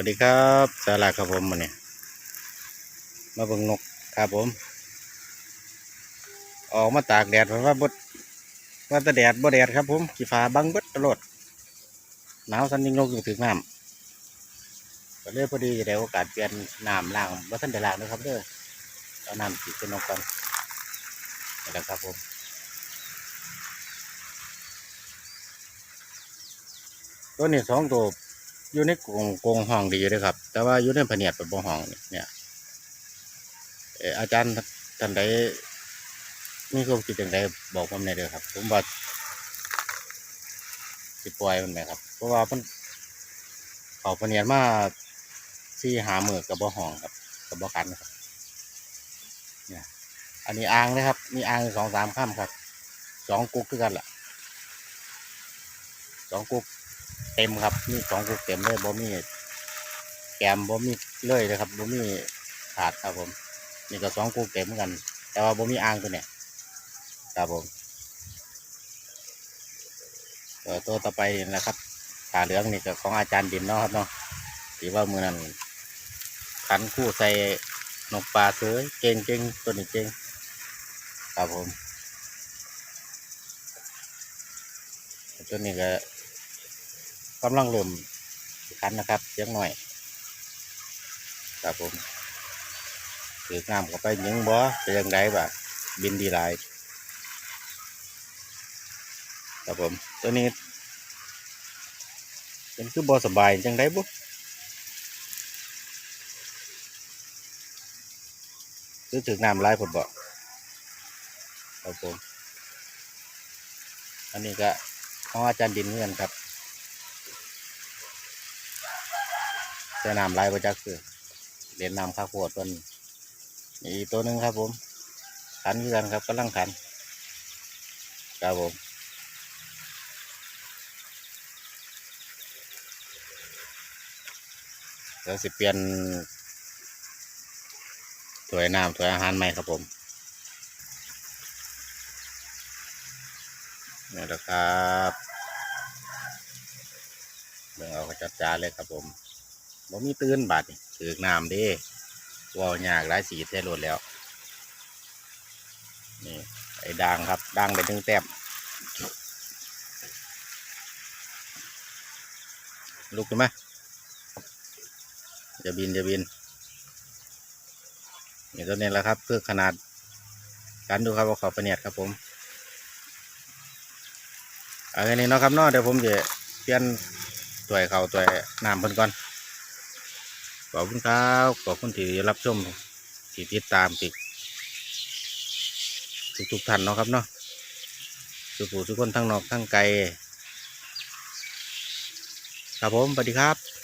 วัสดีครับสาราครับผมมาเนี่ยมาเบิ่งนกครับผม ออกมาตากแดดเพราะว่าบดว่าแต่แดดบ่แดดครับผมกีฟ้าบังบดตลอดหนาวสันยิงนกอยู่ถึงน้ำก็เลยพอดีจะได้โอกาสเปลี่ยนน้ำล้างว่าท่านได้ล้างนะครับเด้อเอาน้ำติดเป็นนกก่อนนี่แหละครับผมตัวนี้สองตัว อยู่ในกรงกรงห้องดีอยู่เลยครับ แต่ว่าอยู่ในผนียดเป็นบ่ห้องเนี่ยเอออาจารย์ท่านใดมีความคิดอย่างไรบอกผมหน่อยเด้อครับ ผมว่าสิปล่อยมันไหมครับ เพราะว่ามันเขาผนียดมาสี่หามือกับบ่ห้องครับกับบ่กันครับเนี่ยอันนี้อ่างนะครับมีอ่างสองสามข้ามครับสองกุ๊กคือกันล่ะสองกุ๊ก เต็มครับมีสองกุกเต็มเลยบ่มีแกมบ่มีเลยเลยครับบ่มีขาดครับผมนี่ก็สองกุกเต็มเหมือนกัน แต่ว่าบ่มีอ่างตัวเนี้ยครับผมตัวต่อไปนะครับขาเหลืองนี่ก็ของอาจารย์ดินเนาะครับเนาะที่ว่ามือนั้นขันคู่ใส่นกปลาเสือเก่งเก่งตัวนี้เก่งครับผมตัวนี้ก็ กำลังเริ่มคันนะครับเสียงหน่อยครับผมถือน้ำเข้าไปยิงบ่เป็นยังไงบ่าบินดีหลายครับผมตัวนี้เป็นคือบ่สบายจังไดบุคือถึงน้ำหลายผลบ่ครับผม อันนี้ก็ของอาจารย์ดินเหมือนกันครับ ใส่น้ำลายประจักษ์คือเรียนน้ำข้าวโพดต้นนี่อีกตัวหนึ่งครับ ผม ขันคือกันครับกำลังขันครับผมเดี๋ยวสิเปลี่ยนถ้วยน้ำถ้วยอาหารใหม่ครับผมนี่แหละครับเรื่องเอากระจัดจานเลยครับผม บ่มีตื่นบาดถือกน้ำเด้วอลยากหลายสีเท่รถแล้ว นี่ไอ้ด่างครับด่างได้หนึ่งแต้มลุกขึ้นมาจะบินจะบินนี่ตัวนี้แหละครับเพื่อขนาดการดูครับว่าเขาประเนียดครับผมอาแค่นี้เนาะครับเนาะเดี๋ยวผมจะเปลี่ยนตัวเขาตัวน้ำเพิ่นก่อน ขอบคุณครับขอบคุณที่รับชมที่ติดตามติดทุกทุกๆท่านเนาะครับเนาะสุขูทุกคนทั้งนอกทั้งไกลครับผมสวัสดีครับ